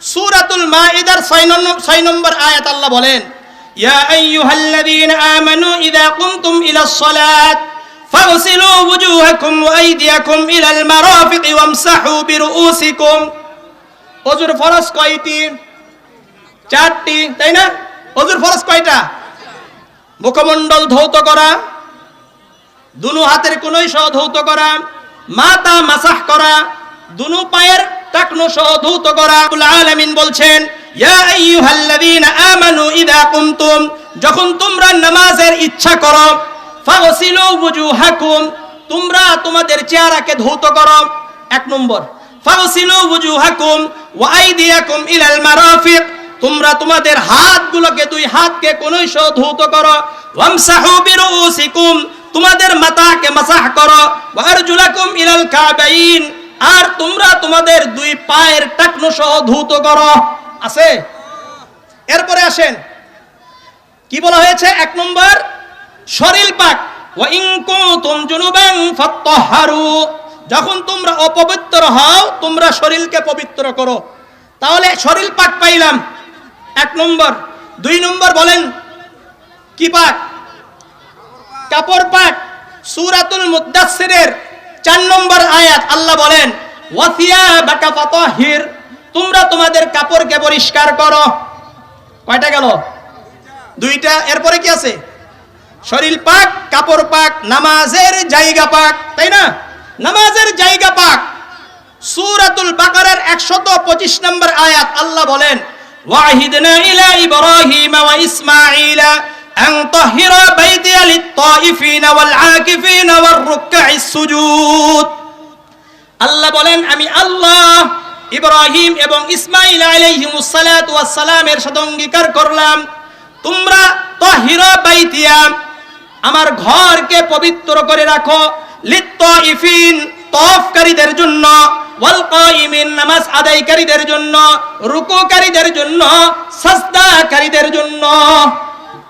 সূরাতুল মাইদার 6 নম্বর আয়াত আল্লাহ বলেন, ইয়া আইয়ুহাল্লাযীনা আমানু ইযা কুমতুম ইলাস সালাত, ফাগসিলু ওয়ুজুহাকুম ওয়া আইদিয়াকুম ইলাল মারাফিক ওয়ামসাহু বিরুউসিকুম। অজুর ফরজ কয়টি? চারটি, তাই না? অজুর ফরজ কয়টা? মুখমণ্ডল ধৌত করা, দুনু হাতের কোনই সহ ধৌত করা মাতা মাসাহ করা দুনু পায়ের টাকনু সহ ধৌত করা আলামিন বলছেন আমানু ইযা কুমতুম যখন তোমরা নামাজের ইচ্ছা করো, ফাগসিলু ওয়ুজুহাকুম, তোমরা তোমাদের চেহারাকে ধৌত করো। এক নম্বর, ফাগসিলু ওয়ুজুহাকুম ওয়া আইদিয়াকুম ইলাল মারাফিক, তোমরা তোমাদের হাতগুলোকে দুই হাতকে সহ ধৌত করো। ওয়ামসাহু বিরুসিকুম তোমাদের মাথাকে মাসাহ করো। ওয়ারজুলাকুম ইলাল কাবাইন আর তোমরা তোমাদের দুই পায়ের টাকনো সহ ধৌত করো। আছে? এরপরে আসেন। কি বলা হয়েছে? এক নম্বর, শরীর পাক। যখন তোমরা অপবিত্র হও, তোমরা শরীরকে পবিত্র করো। তাহলে শরীর পাক পাইলাম। এক নম্বর। দুই নম্বর বলেন, কি পাক? কাপড় পাক। সূরাতুল মুদ্দাসসিরের চার নম্বর আয়াত আল্লাহ বলেন তোমরা তোমাদের কাপড়কে পরিষ্কার করো। কয়টা গেল? দুইটা। এরপরে কি আছে? শরীর পাক, কাপড় পাক, নামাজের জায়গা পাক, তাই না? নামাজের জায়গা পাক। সূরাতুল বাকারার 125 নম্বর আয়াত আল্লাহ বলেন, ওয়াহিদনা ইলা ইব্রাহিম ওয়া ইসমাঈলা তাহিরা বাইতিয়া লিত-তাইফিন ওয়াল আকিফিন ওয়ার রুকআইস আল্লাহ বলেন, আমি আল্লাহ ইব্রাহিম এবং ইসমাইল আলাইহিমুস সালাতু সালামের সাথে অঙ্গীকার করলাম। তোমরা তাহিরা বাইতিয়া, আমার ঘরকে পবিত্র করে রাখো। লিত-তাইফিন তফকারীদের জন্য। ওয়াল নামাজ আদায়কারীদের জন্য। রুকুকারীদের জন্য। সাজদাকারীদের জন্য।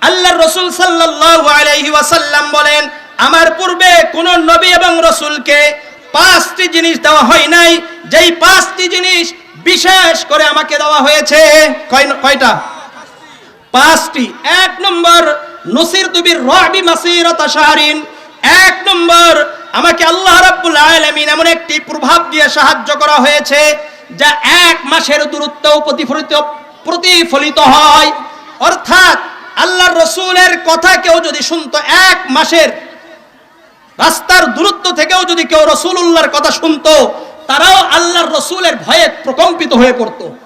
আল্লাহর রসুল সাল্লাল্লাহু আলাইহি ওয়াসাল্লাম বলেন, আমার পূর্বে কোন নবী এবং রসুলকে পাঁচটি জিনিস দেওয়া হয় নাই। যেই পাঁচটি জিনিস বিশেষ করে আমাকে দেওয়া হয়েছে, কয়- কয়টা? পাঁচটি। এক নম্বর, নসির তুবির রবি মাসিরতা শাহরিন। এক নম্বর, আমাকে আল্লাহ রাব্বুল আলামিন এমন একটি প্রভাব দিয়ে সাহায্য করা হয়েছে, যা এক মাসের দূরত্বেও প্রতিফলিত প্রতিফলিত হয়। অর্থাৎ আল্লাহর রসুলের কথা কেউ যদি শুনতো, এক মাসের রাস্তার দূরত্ব থেকেও যদি কেউ রসুল্লাহর কথা শুনতো, তারাও আল্লাহর রসুলের ভয়ে প্রকম্পিত হয়ে পড়তো।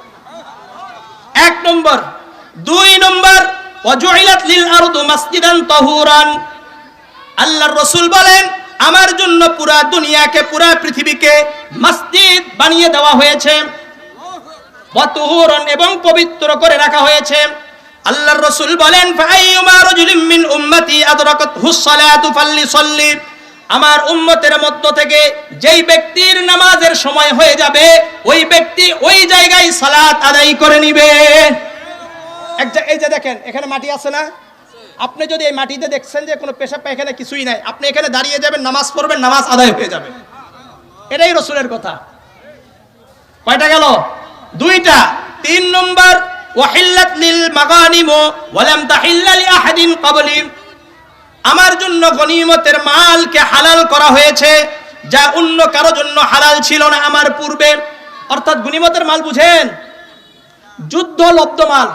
এক নম্বর। দুই নম্বর আল্লাহর রাসূল বলেন, আমার জন্য পুরা দুনিয়াকে, পুরা পৃথিবীকে মসজিদ বানিয়ে দেওয়া হয়েছে। এবং পবিত্র করে রাখা হয়েছে। আল্লাহর রাসূল বলেন মিন উম্মতি আদরাকাতহু সালাতু ফাল্লিসাল্লি। আমার উম্মতের মধ্য থেকে যেই ব্যক্তির নামাজের সময় হয়ে যাবে, ওই ব্যক্তি ওই জায়গায় সালাত আদায় করে নিবে। এক এই যে দেখেন, এখানে মাটি আছে না? আপনি যদি এই মাটিতে দেখছেন যে কোনো পেশাব পায়খানা কিছুই নাই। আপনি এখানে দাঁড়িয়ে যাবেন, নামাজ পড়বেন, নামাজ আদায় হয়ে যাবে। এটাই রসুলের কথা। কয়টা গেল? দুইটা। তিন নম্বর ওয়াহিল্লাত লিল মাগানিম, ওয়ালাম তাহিল্লা লি আহাদিন ক্বাবলি আমার জন্য গনিমতের মালকে হালাল করা হয়েছে, যা অন্য কারও জন্য হালাল ছিল না আমার পূর্বে। অর্থাৎ গনিমতের মাল বুঝেন? যুদ্ধ লব্ধ মাল।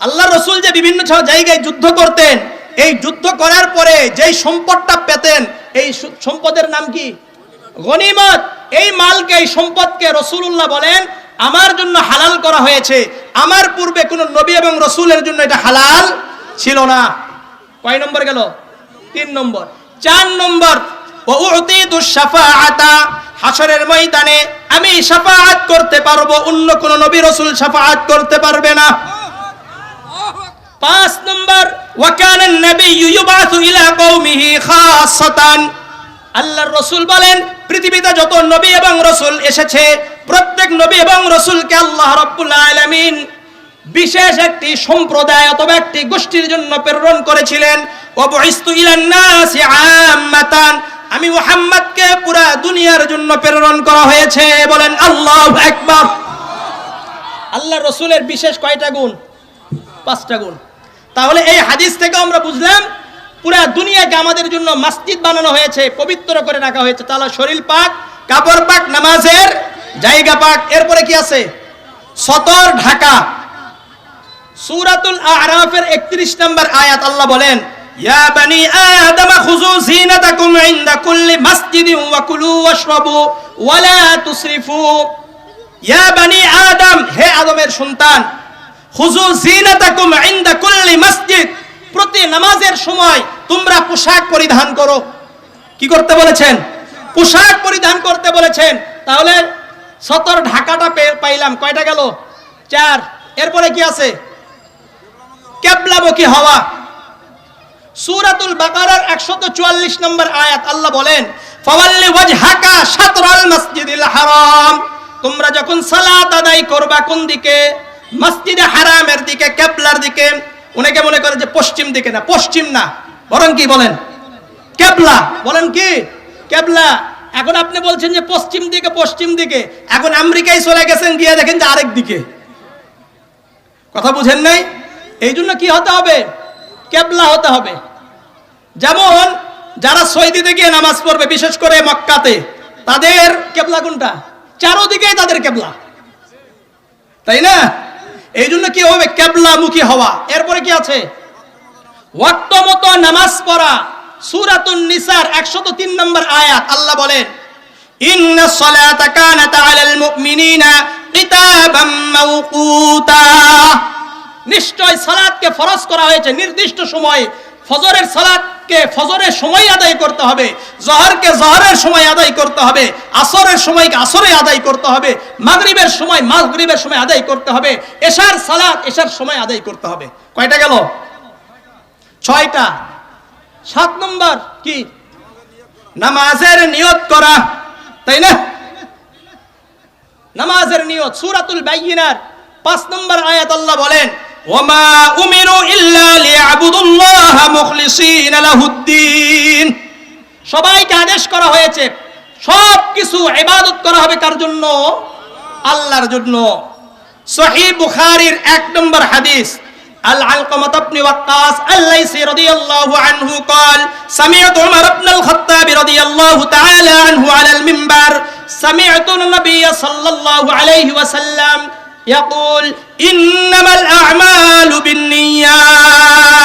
আল্লাহ রসুল যে বিভিন্ন জায়গায় যুদ্ধ করতেন, এই যুদ্ধ করার পরে যেই সম্পদটা পেতেন, এই সম্পদের নাম কি? গনিমত। এই মালকে, এই সম্পদকে রসুল্লাহ বলেন, আমার জন্য হালাল করা হয়েছে। আমার পূর্বে কোন নবী এবং রসুলের জন্য এটা হালাল ছিল না। কয় নম্বর গেল? তিন নম্বর। চার নম্বর হাসরের ময়দানে আমি সাফাআত করতে পারব, অন্য কোন নবী রসুল সাফাআত করতে পারবে না। পাঁচ নম্বর ওয়াকান নবী ইউবাসু ইলা কওমিহি খাসাতান আল্লাহর রসুল বলেন, পৃথিবীতে যত নবী এবং রসুল এসেছে প্রত্যেক নবী এবং রসুলকে আল্লাহ রব্বুল আলামিন বিশেষ একটি সম্প্রদায় অথবা একটি গোষ্ঠীর জন্য প্রেরণ করেছিলেন। আমি মুহাম্মদকে পুরা দুনিয়ার জন্য প্রেরণ করা হয়েছে। বলেন, আল্লাহ আকবার। আল্লাহ রসুলের বিশেষ কয়টা গুণ? পাঁচটা গুণ। তাহলে এই হাদিস থেকে আমরা বুঝলাম, পুরা দুনিয়াকে আমাদের জন্য মসজিদ বানানো হয়েছে, পবিত্র করে রাখা হয়েছে। তাহলে শরীর পাক, কাপড় পাক, নামাজের জায়গা পাক, এরপরে কি আছে? সতর ঢাকা। সূরাতুল আরাফের 31 নম্বর আয়াত আল্লাহ বলেন কুল্লি প্রতি নামাজের সময় তোমরা পোশাক পরিধান করো। কি করতে বলেছেন? পোশাক পরিধান করতে বলেছেন। তাহলে সতর ঢাকাটা পাইলাম। কয়টা গেল? চার। এরপরে কি আছে? কেবলামুখী হওয়া। সূরাতুল বাকারার 144 নম্বর আয়াত আল্লাহ বলেন হারাম। তোমরা যখন সালাত আদায় করবা কোন দিকে? মসজিদে হারামের দিকে, কেবলার দিকে? অনেকে মনে করে যে পশ্চিম দিকে না, পশ্চিম না। বরং কি বলেন? কেবলা। বলেন কি? কেবলা। এখন আপনি বলছেন যে পশ্চিম দিকে পশ্চিম দিকে। এখন আমেরিকায় চলে গেছেন, গিয়ে দেখেন যে আরেক দিকে। কথা বুঝেন নাই? এই জন্য কি হতে হবে? কেবলা হতে হবে। যেমন যারা সৌদিতে গিয়ে নামাজ পড়বে, বিশেষ করে মক্কাতে, তাদের কেবলা কোনটা? চারোদিকেই তাদের কেবলা। তাই না? এই জন্য কি হবে? কেবলা মুখী হওয়া। এরপরে কি আছে? ওয়াক্ত মতো নামাজ পড়া। সূরাতুন নিসার 103 নম্বর আয়াত, আল্লাহ বলেন, ইন্না সলাতা কানাত আলাল মুমিনিনা কিতাবাম মাওকুতা। নিশ্চয় সালাতকে ফরজ করা হয়েছে, নির্দিষ্ট সময়ে। ফজরের সালাতকে ফজরের সময় আদায় করতে হবে, জহরকে জহরের সময় আদায় করতে হবে, আসরের সময়কে আসরে আদায় করতে হবে, মাগরিবের সময় মাগরিবের সময় আদায় করতে হবে, এশার সালাত এশার সময় আদায় করতে হবে। কয়টা গেল? ছয়টা। সাত নম্বর কি? নামাজের নিয়ত করা, তাই না? নামাজের নিয়ত, সুরাতুল বাইয়িনার পাঁচ নম্বর আয়াত আল্লাহ বলেন, ওমা উমিরু ইল্লা লিয়াবুদুল্লাহ মুখলিসিনা লাহুদ্দিন। সবাইকে আদেশ করা হয়েছে সব কিছু ইবাদত করা হবে কার জন্য? আল্লাহর জন্য। সহিহ বুখারীর এক নম্বর হাদিস আল আলকামাত ইবনে ওয়াক্কাস আল্লাইসি রাদিয়াল্লাহু আনহু قال سمعت عمر بن الخطاب رضي الله تعالى عنه على المنبر سمعت النبي صلى الله عليه وسلم يقول إنما الأعمال بالنيات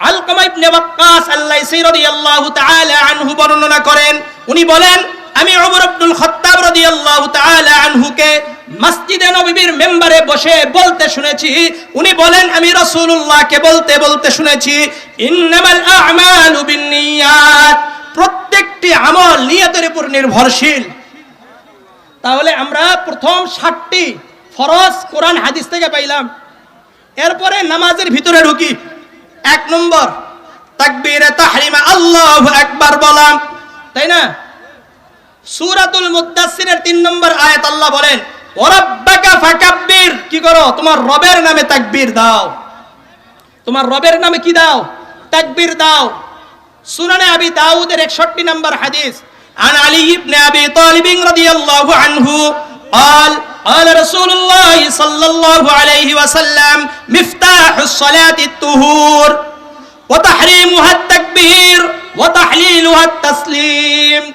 আলকামা ইবনে ওয়াক্কাস আল্লাইসি রাদিয়াল্লাহু তাআলা আনহু বর্ণনা করেন উনি বলেন আমি ওমর আব্দুল খাত্তাব রাদিয়াল্লাহু তাআলা আনহুকে মসজিদে নববীর মেম্বারে বসে বলতে শুনেছি। উনি বলেন, আমি রাসূলুল্লাহকে বলতে বলতে শুনেছি আ'মালু বিন্নিয়াত। প্রত্যেকটি আমল নিয়তের উপর নির্ভরশীল। তাহলে আমরা প্রথম ষাটটি ফরজ কোরআন হাদিস থেকে পাইলাম। এরপরে নামাজের ভিতরে ঢুকি। এক নম্বর, তাকবীরে তাহরিমা, আল্লাহু আকবার বলা তাই না? সূরাতুল মুদ্দাসসিরের তিন নম্বর আয়াত আল্লাহ বলেন ওরাব্বাকা ফাকাব্বির কি করো তোমার রবের নামে তাকবীর দাও তোমার রবের নামে কি দাও তাকবীর দাও সুনানে আবি দাউদের 61 নম্বর হাদিস عن علي بن ابي طالب رضي الله عنه قال قال رسول الله صلى الله عليه وسلم مفتاح الصلاة الطهور وتحريمها التكبير وتحليلها التسليم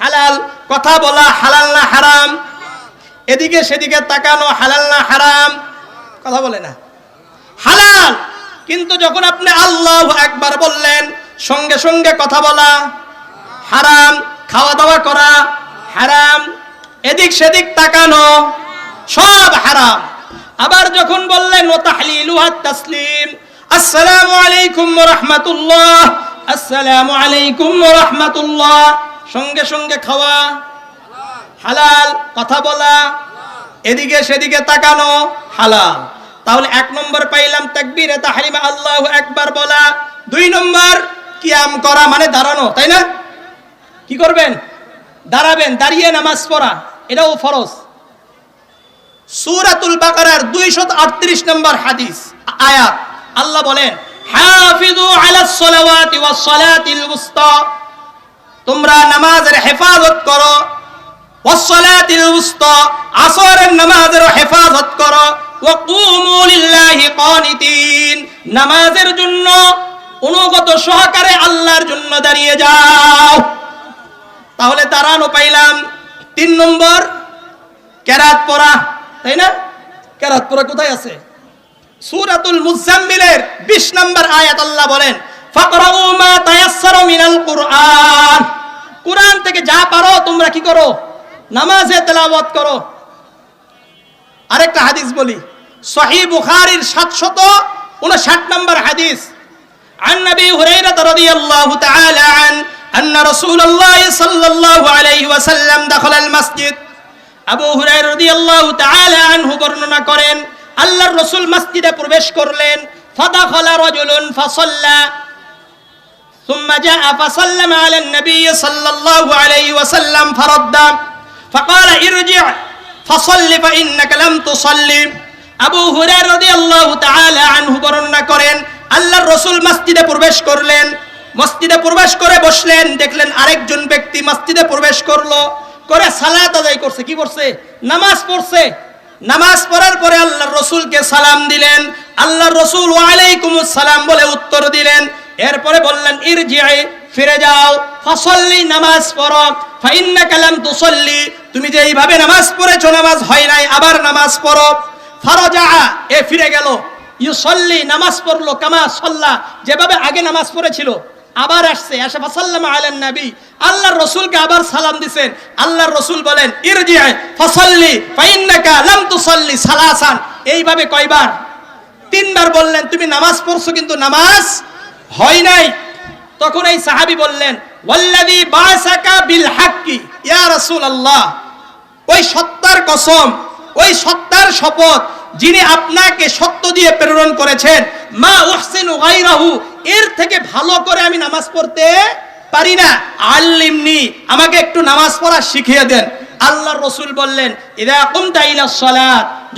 হালাল, কথা বলা হালাল না হারাম? এদিকে সেদিকে তাকানো হালাল না হারাম? কথা বলে না। হালাল! কিন্তু যখন আপনি আল্লাহ একবার বললেন, সঙ্গে সঙ্গে কথা বলা হারাম খাওয়া দাওয়া করা হারাম, এদিক সেদিক তাকানো সব হারাম। আবার যখন বললেন তাসলিম। আসসালামু আলাইকুম রাহমাতুল্লাহ। আসসালামু আলাইকুম রাহমাতুল্লাহ। সঙ্গে সঙ্গে খাওয়া, হালাল, কথা বলা, এদিকে সেদিকে তাকানো, হালাল। তাহলে এক নম্বর পাইলাম তাকবীরে তাহরিমা আল্লাহু একবার বলা। দুই নম্বর, কিয়াম করা মানে দাঁড়ানো, তাই না? কি করবেন? দাঁড়াবেন, দাঁড়িয়ে নামাজ পড়া, এটাও ফরজ। সূরাতুল বাকারার 238 নম্বর হাদিস, আয়াত। আল্লাহ বলেন হাফিজু আলাস সালাওয়াতি ওয়াস সালাতিল উস্তা। তোমরা নামাজের হেফাজত করো। নামাজের হেফাজত করো। নামাজের জন্য সহকারে আল্লাহর জন্য দাঁড়িয়ে যাও। তাহলে দাঁড়ানো পাইলাম। তিন নম্বর, কেরাত পড়া, তাই না? কেরাত পড়া কোথায় আছে? সূরাতুল মুজাম্মিলের 20 নম্বর আয়াত আল্লাহ বলেন, ফাকরাউ মা মিনাল কুরআন। কুরআন থেকে যা পারো তোমরা কি করো নামাজে তেলাওয়াত করো আরেকটা হাদিস বলি সহিহ বুখারীর 759 নম্বর হাদিস عن ابي هريره رضي الله تعالى عنه ان رسول الله صلى الله عليه وسلم دخل المسجد আবু হুরায়রা রাদিয়াল্লাহু তাআলা আনহু বর্ণনা করেন আল্লাহর রাসূল মসজিদে প্রবেশ করলেন ফাদাখালা রাজুলুন ফাসাল্লা ثم جاء فسلم على النبي صلى الله عليه وسلم فرد فقال ارجع فصل فإنك لم تصلي আবু হুরায়রা রাদিয়াল্লাহু তাআলা আনহু বর্ণনা করেন আল্লাহর রাসূল মসজিদে প্রবেশ করলেন মসজিদে প্রবেশ করে বসলেন দেখলেন আরেকজন ব্যক্তি মসজিদে প্রবেশ করলো করে সালাত আদায় করছে কি করছে নামাজ পড়ছে নামাজ পড়ার পরে আল্লাহর রসুলকে সালাম দিলেন আল্লাহর রসুল ওয়ালাইকুম সালাম বলে উত্তর দিলেন এরপরে বললেন ইরজিআই ফিরে যাও, ফসল্লি নামাজ পড়ো ফাইন্না কালাম তুসল্লি, তুমি যে এইভাবে নামাজ পড়েছো, নামাজ হয় নাই, আবার নামাজ পড়ো। ফারজা, এ ফিরে গেল। ইউসল্লি নামাজ পড়ল কামা সল্লা, যেভাবে আগে নামাজ পড়েছিল, আবার আসছে, আসে ফাসাল্লাম আলেন নবী। আল্লাহর রসুলকে আবার সালাম দিছেন। আল্লাহর রসুল বলেন ইরজিআই ফাসাল্লি, ফাইন্নাকা লাম তুসাল্লি সালাসান। এইভাবে কয়বার? তিনবার বললেন, তুমি নামাজ পড়ছো, কিন্তু নামাজ হয় নাই? তখন এই সাহাবি বললেন, ওয়াল্লাযী বাসাকা বিল হাক্কি ওই সত্তার কসম, ওই সত্তার শপথ যিনি আপনাকে সত্য দিয়ে প্রেরণ করেছেন, মা উহসিনু গায়রাহু, এর থেকে ভালো করে আমি নামাজ পড়তে পারি না। আল্লিমনি, আমাকে একটু নামাজ পড়া শিখিয়ে দেন। আল্লাহর রসুল বললেন, ইদা কুমতা ইলা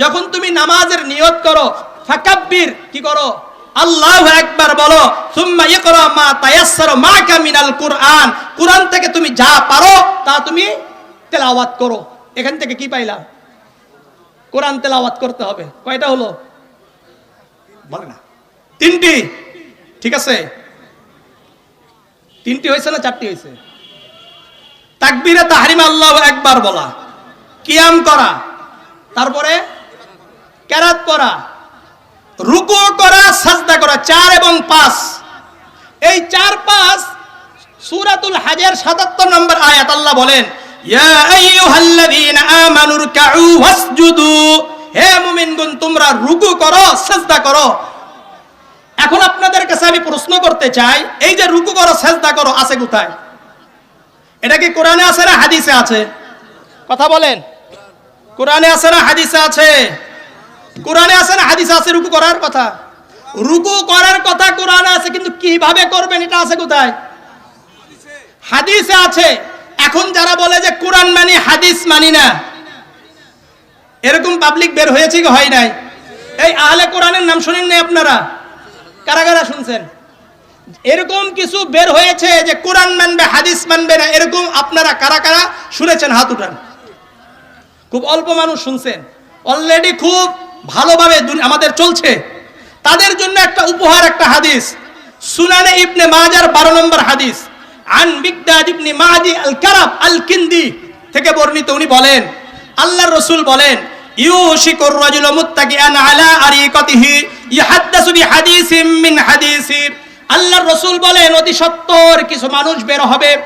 যখন তুমি নামাজের নিয়ত করো, ফাকাব্বির, কি করো? আল্লাহু একবার বলো, সুম্মা ইকরা মা তায়াসসারা মাকা মিনাল কুরআন। কুরআন থেকে তুমি যা পারো, তা তুমি তেলাওয়াত করো। এখান থেকে কি পাইলাম কোরআন তেলাওয়াত করতে হবে। কয়টা হলো? বলে না। তিনটি। ঠিক আছে? তিনটি হয়েছে না চারটি হয়েছে? তাকবীরে তাহরিমা আল্লাহ একবার বলা। কিয়াম করা। তারপরে কেরাত পড়া। রুকু করা, সাজদা করা, চার এবং পাঁচ। এই চার পাঁচ সূরাতুল হাজের সাতাত্তর নম্বর আয়াত আল্লাহ বলেন হে মুমিনগণ, তোমরা রুকু করো, সাজদা করো। এখন আপনাদের কাছে আমি প্রশ্ন করতে চাই, এই যে রুকু করো, সাজদা করো, আছে কোথায়? এটা কি কোরআনে আছে না হাদিসে আছে? কথা বলেন। কোরআনে আছে না হাদিসে আছে? কোরআনে আছে না, হাদিসে আছে রুকু করার কথা? রুকু করার কথা কোরআনে আছে, কিন্তু কীভাবে করবেন এটা আছে কোথায়? হাদিসে আছে। এখন যারা বলে যে কোরআন মানি, হাদিস মানি না। এরকম পাবলিক বের হয়েছে কি হয় নাই? এই আহলে কোরআনের নাম শুনেন নাই আপনারা? কারা কারা শুনছেন? এরকম কিছু বের হয়েছে যে কোরআন মানবে, হাদিস মানবে না, এরকম আপনারা কারা কারা শুনেছেন? হাত উঠান। খুব অল্প মানুষ শুনছেন। অলরেডি খুব ভালোভাবে আমাদের চলছে। তাদের জন্য একটা উপহার, একটা হাদিস। সুনানে ইবনে মাজার বারো নম্বর হাদিস। আন বিগদাদ ইবনে মাদি আল কারাব আল কিন্দি থেকে বর্ণিত। উনি বলেন, আল্লাহর রাসূল বলেন আল্লাহর রাসূল বলেন কিছু মানুষ বের হবে।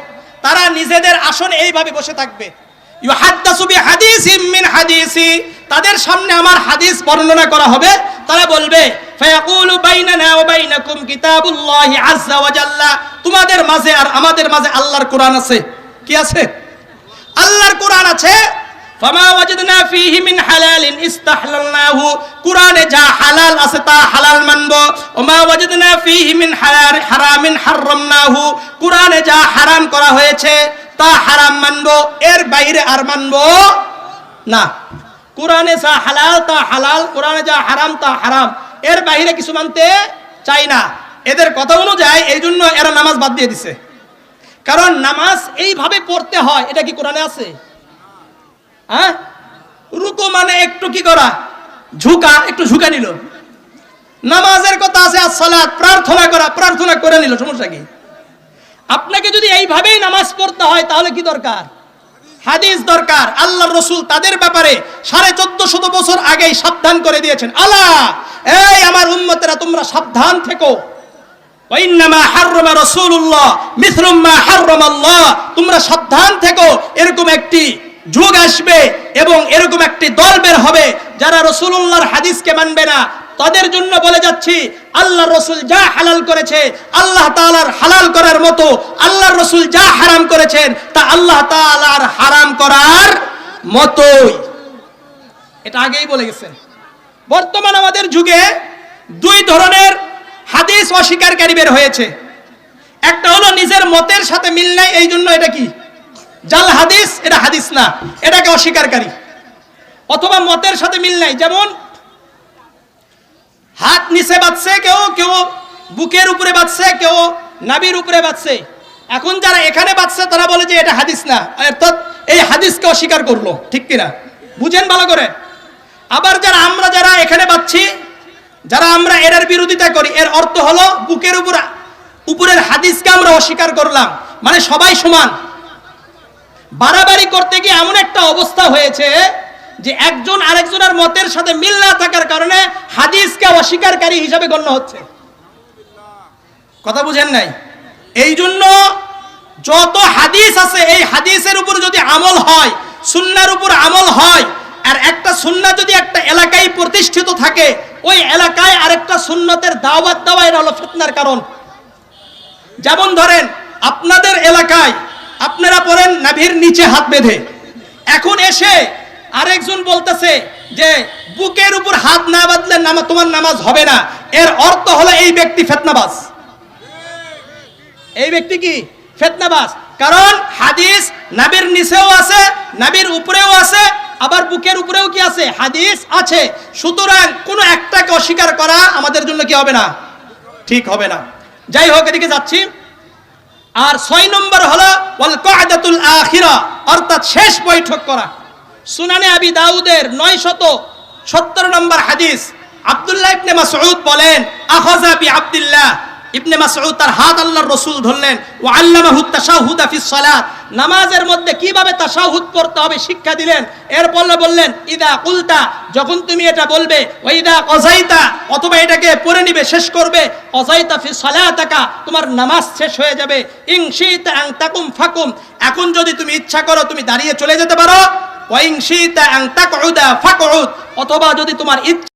তারা নিজেদের আসনে এইভাবে বসে থাকবে। মিন হাদিসি। তাদের সামনে আমার হাদিস বর্ণনা করা হবে। তারা বলবে তোমাদের মাঝে আর আমাদের মাঝে আল্লাহর কোরআন আছে। কি আছে? আল্লাহর কোরআন আছে কোরআনে যা হালাল আছে তা হালাল মানব। মিন হারামিন হারামনাহু কোরআনে যা হারাম করা হয়েছে তা হারাম মানব, এর বাইরে আর মানব না। কোরআনে যা হালাল, তা হালাল, কোরআনে যা হারাম, তা হারাম। এর বাইরে কিছু মানতে চাই না। এদের কথা অনুযায়ী এই জন্য এরা নামাজ বাদ দিয়ে দিছে। কারণ নামাজ এইভাবে পড়তে হয়, এটা কি কোরআনে আছে? হ্যাঁ? রুকু মানে একটু কি করা? ঝুঁকা, একটু ঝুঁকা নিল। নামাজের কথা আছে আসসালাত প্রার্থনা করা, প্রার্থনা করে নিল, সমস্যা কি? আপনাকে যদি এইভাবেই নামাজ পড়তে হয়, তাহলে কি দরকার? হাদিস দরকার। আল্লাহ রসুল তাদের ব্যাপারে সাড়ে চোদ্দ শত বছর আগেই সাবধান করে দিয়েছেন। আল্লাহ, এই আমার উম্মতেরা, তোমরা সাবধান থেকো। তোমরা সাবধান থেকো, এরকম একটি যুগ আসবে এবং এরকম একটি দল বের হবে যারা রাসূলুল্লাহর হাদিসকে মানবে না। তাদের জন্য বলে যাচ্ছি আল্লাহ রসুল যা হালাল করেছে, আল্লাহ তাআলার হালাল করার মতো আল্লাহ রসুল যা হারাম করেছেন, তা আল্লাহ তাআলার হারাম করার মতোই। এটা আগেই বলে গেছেন বর্তমান আমাদের যুগে দুই ধরনের হাদিস অস্বীকারী বের হয়েছে। একটা হলো নিজের মতের সাথে মিল নাই, এই জন্য এটা কি? জাল হাদিস, এটা হাদিস না, এটাকে অস্বীকারী। অথবা মতের সাথে মিল নাই, যেমন হাত নিচে বাঁচছে কেউ কেউ বুকের উপরে বাঁচছে কেউ নাবির উপরে বাঁচছে এখন যারা এখানে বাঁচছে তারা বলে যে এটা হাদিস না। অর্থাৎ এই হাদিসকে অস্বীকার করল, ঠিক কিনা? বুঝেন ভালো করে। আবার যারা আমরা যারা এখানে পাচ্ছি যারা আমরা এর বিরোধিতা করি, এর অর্থ হলো বুকের উপর, উপরের হাদিসকে আমরা অস্বীকার করলাম। মানে সবাই সমান। বাড়াবাড়ি করতে গিয়ে এমন একটা অবস্থা হয়েছে যে একজন আরেকজনের মতের সাথে মিল না থাকার কারণে হাদিসকে অস্বীকারী হিসাবে গণ্য হচ্ছে। কথা বুঝেন নাই? এই জন্য যত হাদিস আছে, এই হাদিসের উপর যদি আমল হয়, সুন্নার উপর আমল হয়, আর একটা সুন্না যদি একটা এলাকায় প্রতিষ্ঠিত থাকে, ওই এলাকায় আরেকটা সুন্নতের দাওয়াত দেওয়া এটা হলো ফিতনার কারণ। যেমন ধরেন, আপনাদের এলাকায় আপনারা পড়েন নাভির নিচে হাত বেঁধে। এখন এসে আরেকজন বলতেছে যে, বুকের উপর হাত না বাঁধলে নামা তোমার নামাজ হবে না। এর অর্থ হলো এই ব্যক্তি ফেতনাবাজ। এই ব্যক্তি কি? ফেতনাবাজ। কারণ হাদিস নাবির নিচেও আছে, নাবির উপরেও আছে, আবার বুকের উপরেও কি আছে? হাদিস আছে। সুতরাং কোনো একটাকে অস্বীকার করা আমাদের জন্য কি হবে না? ঠিক হবে না। যাই হোক, এদিকে যাচ্ছি। আর ছয় নম্বর হলো আখিরা, অর্থাৎ শেষ বৈঠক করা। সুনানে আবি দাউদের নয় শত সত্তর নম্বর হাদিস। আব্দুল্লাহ ইবনে মাসউদ বলেন, আখাযা বি আব্দুল্লাহ। ইবনে মাসউদ তার হাত আল্লাহর রাসূল ধরলেন, ওয়া আল্লামাহু তাশাহুদা ফিস সালাত। নামাজের মধ্যে কীভাবে তাশাহুদ পড়তে হবে শিক্ষা দিলেন, এরপর বললেন, ইদা কুলতা, যখন তুমি এটা বলবে, ওয়া ইদা কজাইতা অথবা এটাকে পড়ে নিবে, শেষ করবে কজাইতা ফি সালাতাকা, তোমার নামাজ শেষ হয়ে যাবে। ইনশিতা আন তাকুম ফাকুম, এখন যদি তুমি ইচ্ছা করো তুমি দাঁড়িয়ে চলে যেতে পারো। অথবা যদি তোমার ইচ্ছা